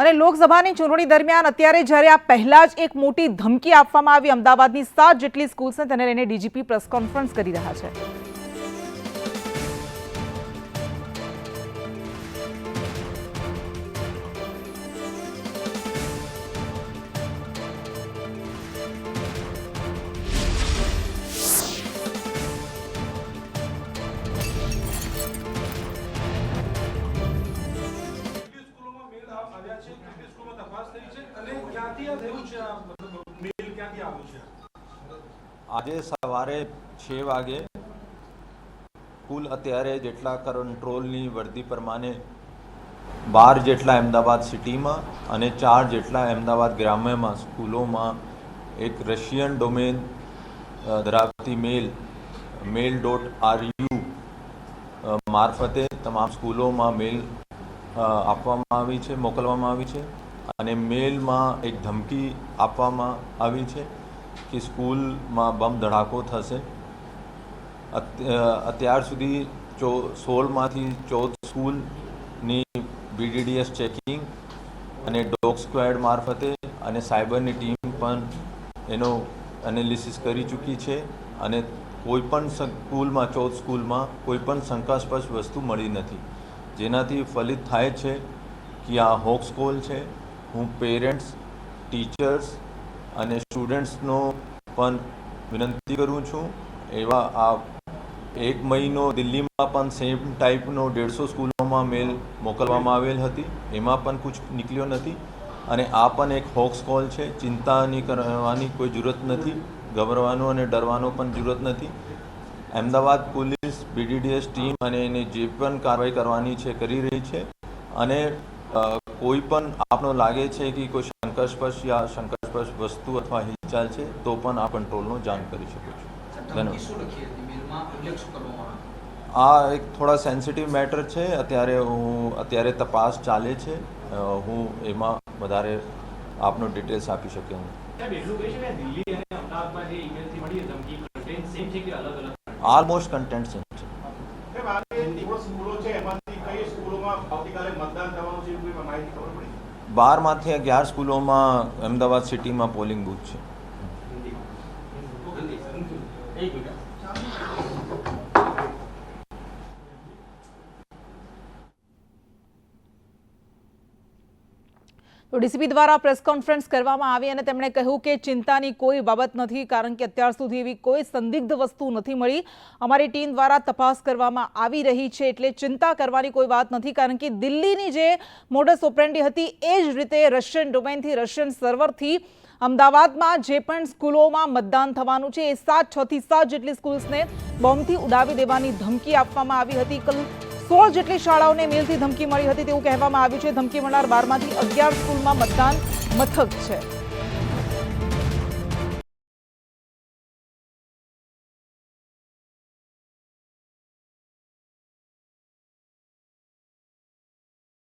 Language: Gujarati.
અને લોકસભાની ચૂંટણી દરમિયાન અત્યારે જ્યારે આ પહેલા જ એક મોટી ધમકી આપવામાં આવી, અમદાવાદની સાત જેટલી સ્કૂલ્સને તેને લઈને ડીજીપી પ્રેસ કોન્ફરન્સ કરી રહ્યા છે. આજે સવારે છ વાગે કુલ અત્યારે જેટલા કંટ્રોલની વર્દી પ્રમાણે બાર જેટલા અમદાવાદ સિટીમાં અને ચાર જેટલા અમદાવાદ ગ્રામ્યમાં, સ્કૂલોમાં એક રશિયન ડોમેન ધરાવતી mail mail dot R U મારફતે તમામ સ્કૂલોમાં મેલ આપવામાં આવી છે, મોકલવામાં આવી છે. અને મેલમાં એક ધમકી આપવામાં આવી છે કે સ્કૂલમાં બમ ધડાકો થશે. અત- અત્યાર સુધી ચો, સોળમાંથી ચૌદ સ્કૂલની બીડીડીએસ ચેકિંગ અને ડોગ સ્ક્વેડ મારફતે અને સાયબરની ટીમ પણ એનો એનાલિસિસ કરી ચૂકી છે અને કોઈ પણ સ્કૂલમાં, ચૌદ સ્કૂલમાં કોઈ પણ શંકાસ્પદ વસ્તુ મળી નથી. જેનાથી ફલિત થાય છે કે આ હોક્સ કોલ છે હું પેરેન્ટ્સ ટીચર્સ અને સ્ટુડન્ટ્સનો પણ વિનંતી કરું છું. એવા આ એક મહિનો દિલ્હીમાં પણ સેમ ટાઈપનો દેડસો સ્કૂલોમાં મેલ મોકલવામાં આવેલ હતી. એમાં પણ કુછ નીકળ્યો નથી અને આ પણ એક હોક્સ કોલ છે. ચિંતાની કરવાની કોઈ જરૂરત નથી, ગભરવાનો અને ડરવાનો પણ જરૂરત નથી. અમદાવાદ પોલીસ બીડીડીએસ ટીમ અને એને જે પણ કાર્યવાહી કરવાની છે, કરી રહી છે. અને કોઈ પણ આપનો લાગે છે કે કોઈ શંકાસ્પર્શ યા શંકાસ્પર્શ વસ્તુ અથવા હિલચાલ છે તો પણ આ કંટ્રોલનો જાણ કરી શકો છો. આવ્યો? આ એક થોડા સેન્સિટિવ મેટર છે. અત્યારે હું અત્યારે તપાસ ચાલે છે. હું એમાં વધારે આપનો ડિટેલ્સ આપી શકે હું સાહેબ એટલું કહી શકાય દિલ્હી અને અમદાવાદમાં જે ઈમેલથી મળી એ ધમકી કન્ટેન્ટ સેમ છે કે અલગ અલગ ઓલમોસ્ટ કન્ટેન્ટ સેમ છે બારમાંથી અગિયાર સ્કૂલોમાં અમદાવાદ સિટીમાં પોલિંગ બૂથ છે. તો ડીસીપી દ્વારા પ્રેસ કોન્ફરન્સ કરવામાં આવી અને તેમણે કહ્યું કે ચિંતાની કોઈ બાબત નથી, કારણ કે અત્યાર સુધી એવી કોઈ સંદિગ્ધ વસ્તુ નથી મળી. અમારી ટીમ દ્વારા તપાસ કરવામાં આવી રહી છે, એટલે ચિંતા કરવાની કોઈ વાત નથી, કારણ કે દિલ્હીની જે મોડસ ઓપરેન્ડી હતી, એ જ રીતે રશિયન ડોમેનથી રશિયન સર્વરથી અમદાવાદમાં જે પણ સ્કૂલોમાં મતદાન થવાનું છે, એ સાત છથી સાત જેટલી સ્કૂલ્સને બોમ્બથી ઉડાવી દેવાની ધમકી આપવામાં આવી હતી. કલ સોળ જેટલી શાળાઓને મેલથી ધમકી મળી હતી તેવું કહેવામાં આવ્યું છે. ધમકી મળનાર બારમાંથી અગિયાર સ્કૂલમાં મતદાન મથક છે.